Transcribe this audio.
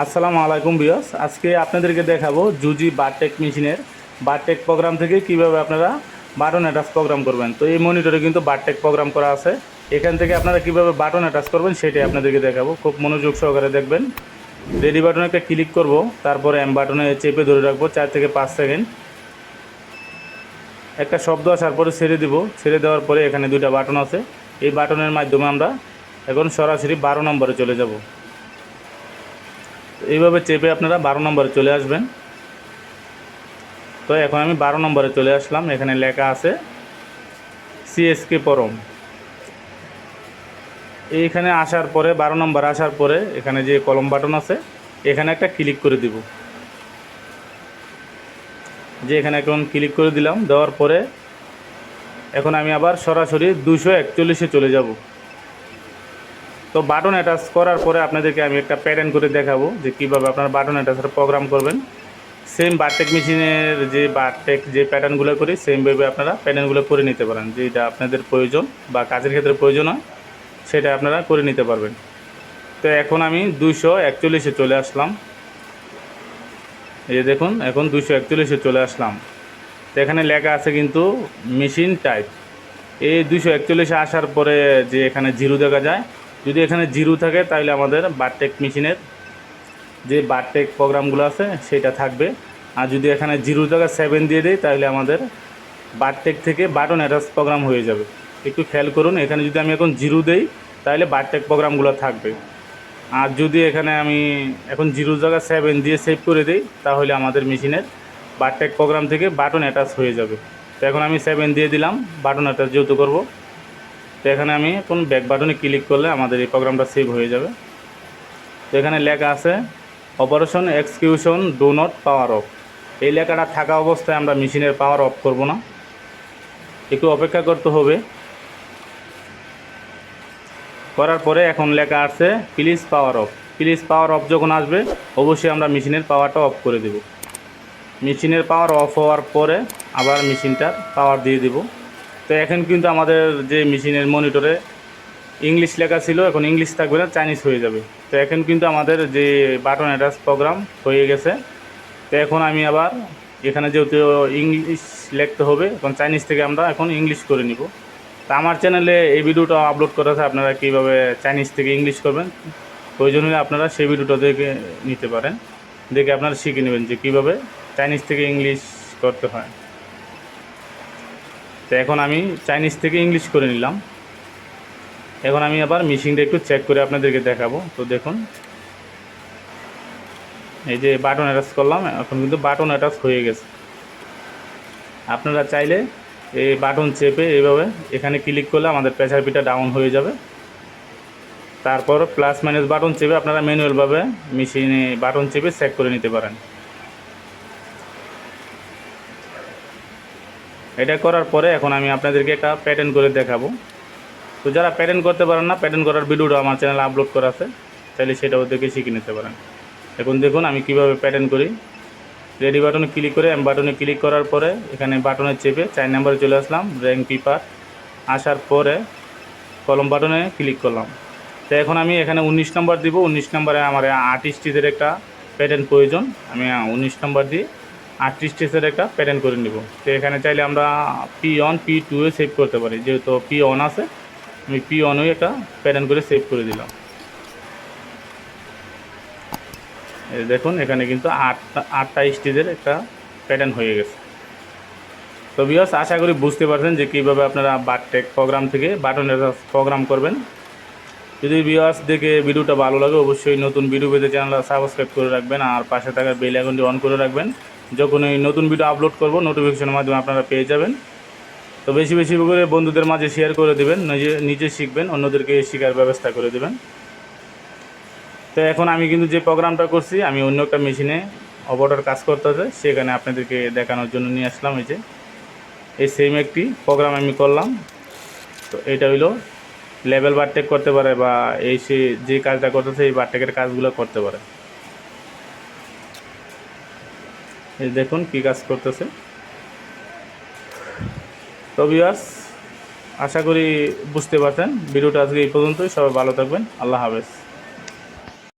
আসসালামু আলাইকুম বিয়স আজকে আপনাদেরকে দেখাবো জুজি বারটেক মেশিনের। বারটেক প্রোগ্রাম থেকে কীভাবে আপনারা বাটন অ্যাটাচ প্রোগ্রাম করবেন। তো এই মনিটরে কিন্তু বারটেক প্রোগ্রাম করা আছে। এখান থেকে আপনারা কীভাবে বাটন অ্যাটাচ করবেন সেটাই আপনাদেরকে দেখাবো। খুব মনোযোগ সহকারে দেখবেন। রেডি বাটনে একটা ক্লিক করব। তারপরে এম বাটনে চেপে ধরে রাখব চার থেকে পাঁচ সেকেন্ড। একটা শব্দ আসার পরে ছেড়ে দিব। ছেড়ে দেওয়ার পরে এখানে দুইটা বাটন আছে। এই বাটনের মাধ্যমে আমরা এখন সরাসরি বারো নম্বরে চলে যাব। এইভাবে চেপে আপনারা বারো নম্বরে চলে আসবেন। তো এখন আমি বারো নম্বরে চলে আসলাম, এখানে লেখা আছে সিএসকে পরম। এইখানে আসার পরে, বারো নম্বর আসার পরে এখানে যে কলম বাটন আছে, এখানে একটা ক্লিক করে দিব। যে এখানে এখন ক্লিক করে দিলাম, দেওয়ার পরে এখন আমি আবার সরাসরি দুশো একচল্লিশে চলে যাব। তো বাটন অ্যাটাচ করার পরে আপনাদেরকে আমি একটা প্যাটার্ন করে দেখাবো যে কীভাবে আপনারা বাটন অ্যাটাচের প্রোগ্রাম করবেন। সেম বারটেক মেশিনের যে বারটেক যে প্যাটার্নগুলো করি সেমভাবে আপনারা প্যাটার্নগুলো করে নিতে পারেন। যেটা আপনাদের প্রয়োজন বা কাজের ক্ষেত্রে প্রয়োজন হয়, সেটা আপনারা করে নিতে পারবেন। তো এখন আমি দুইশো একচল্লিশে চলে আসলাম। এই দেখুন, এখন দুইশো একচল্লিশে চলে আসলাম। তো এখানে লেখা আছে কিন্তু মেশিন টাইপ এই দুইশো একচল্লিশে আসার পরে যে এখানে জিরো দেখা যায় যদি এখানে জিরো থাকে, তাহলে আমাদের বারটেক মেশিনের যে বারটেক প্রোগ্রামগুলো আছে, সেটা থাকবে। আর যদি এখানে জিরো জায়গায় সেভেন দিয়ে দেয় তাহলে আমাদের বারটেক থেকে বাটন অ্যাটাচ প্রোগ্রাম হয়ে যাবে। একটু খেয়াল করুন, এখানে যদি আমি এখন জিরো দেই, তাহলে বারটেক প্রোগ্রামগুলো থাকবে। আর যদি এখানে আমি এখন জিরো জায়গা, সেভেন দিয়ে সেভ করে দিই, তাহলে আমাদের মেশিনের বারটেক প্রোগ্রাম থেকে বাটন অ্যাটাচ হয়ে যাবে। তো এখন আমি সেভেন দিয়ে দিলাম বাটন অ্যাটাচ যেহেতু করব তো এখানে আমি কোন ব্যাক বাটনে ক্লিক করলে আমাদের এই প্রোগ্রামটা সেভ হয়ে যাবে। তো এখানে লেখা আছে operation execution do not power off এই লেখাটা থাকা অবস্থায় আমরা মেশিনের পাওয়ার অফ করব না। একটু অপেক্ষা করতে হবে। করার পরে এখন লেখা আছে please power off please power off যখন আসবে, অবশ্যই আমরা মেশিনের পাওয়ারটা অফ করে দেব। মেশিনের পাওয়ার অফ হওয়ার পরে আবার মেশিনটার পাওয়ার দিয়ে দেব। তো এখন কিন্তু আমাদের যে মেশিনের মনিটরে ইংলিশ লেখা ছিল, এখন ইংলিশ থাকবে না, চাইনিজ হয়ে যাবে। তো এখন কিন্তু আমাদের যে বাটন অ্যাটাচ প্রোগ্রাম হয়ে গেছে। তো এখন আমি আবার এখানে যেহেতু ইংলিশ লিখতে হবে, এখন চাইনিজ থেকে আমরা এখন ইংলিশ করে নিব। তা আমার চ্যানেলে এই ভিডিওটা আপলোড করা আছে, আপনারা কীভাবে চাইনিজ থেকে ইংলিশ করবেন প্রয়োজন হলে আপনারা সেই ভিডিওটা দেখে নিতে পারেন। দেখে আপনারা শিখে নেবেন যে কীভাবে চাইনিজ থেকে ইংলিশ করতে হয়। তো এখন আমি চাইনিজ থেকে ইংলিশ করে নিলাম। এখন আমি আবার মিশিংটা একটু চেক করে আপনাদেরকে দেখাবো। তো দেখুন, এই যে বাটন অ্যাটাচ করলাম, এখন কিন্তু বাটন অ্যাটাচ হয়ে গেছে। আপনারা চাইলে এই বাটন চেপে এইভাবে এখানে ক্লিক করলে আমাদের প্রেসার পিটা ডাউন হয়ে যাবে। তারপর প্লাস মাইনাস বাটন চেপে আপনারা ম্যানুয়ালভাবে মেশিনে বাটন চেপে চেক করে নিতে পারেন। এটা করার পরে এখন আমি আপনাদেরকে একটা প্যাটার্ন করে দেখাবো। তো যারা প্যাটার্ন করতে পারেন না প্যাটার্ন করার ভিডিওটা আমার চ্যানেলে আপলোড করা আছে তাহলে সেটাও দেখে শিখে নিতে পারেন। এখন দেখুন, আমি কীভাবে প্যাটার্ন করি। রেডি বাটনে ক্লিক করে এম বাটনে ক্লিক করার পরে এখানে বাটনে চেপে চার নাম্বারে চলে আসলাম র্যাঙ্ক পেপার আসার পরে কলম বাটনে ক্লিক করলাম। তো এখন আমি এখানে উনিশ নম্বর দিব। উনিশ নম্বরে আমার আর্টিস্টিসের একটা প্যাটার্ন প্রয়োজন। আমি উনিশ নম্বর দিয়ে আর্টিস্টিসের একটা প্যাটার্ন করে নিব। তো এখানে চাইলে আমরা P on P two A save করতে পারি। যেহেতু পি অন আছে, আমি পি অনই একটা প্যাটার্ন করে সেভ করে দিলাম। দেখুন, এখানে কিন্তু আটটা আটটা স্টেজের একটা প্যাটার্ন হয়ে গেছে। তো বিয়স আশা করি বুঝতে পারছেন যে কীভাবে আপনারা বারটেক প্রোগ্রাম থেকে বাটন প্রোগ্রাম করবেন। যদি বিয়াস দেখে ভিডিওটা ভালো লাগে, অবশ্যই নতুন ভিডিও পেতে চ্যানেলটা সাবস্ক্রাইব করে রাখবেন আর পাশে থাকা বেল আইকনটি অন করে রাখবেন। যখন এই নতুন ভিডিও আপলোড করব নোটিফিকেশনের মাধ্যমে আপনারা পেয়ে যাবেন। তো বেশি বেশি করে বন্ধুদের মাঝে শেয়ার করে দেবেন, নিজে নিজে শিখবেন, অন্যদেরকে শেখার ব্যবস্থা করে দেবেন। তো এখন আমি কিন্তু যে প্রোগ্রামটা করছি, আমি অন্য একটা মেশিনে অবর্ডার কাজ করতে হবে সেখানে আপনাদেরকে দেখানোর জন্য নিয়ে আসলাম এই যে। এই সেম একটি প্রোগ্রাম আমি করলাম। তো এটা হইল লেভেল বারটেক করতে পারে বা এই সে যে কাজটা করতেছে, এই বারটেকের কাজগুলো করতে পারে। এই দেখুন কি কাজ করতেছে। তো বিয়াস আশা করি বুঝতে পারছেন। ভিডিওটা আজকে এই পর্যন্তই। সবাই ভালো থাকবেন। আল্লাহ হাফেজ।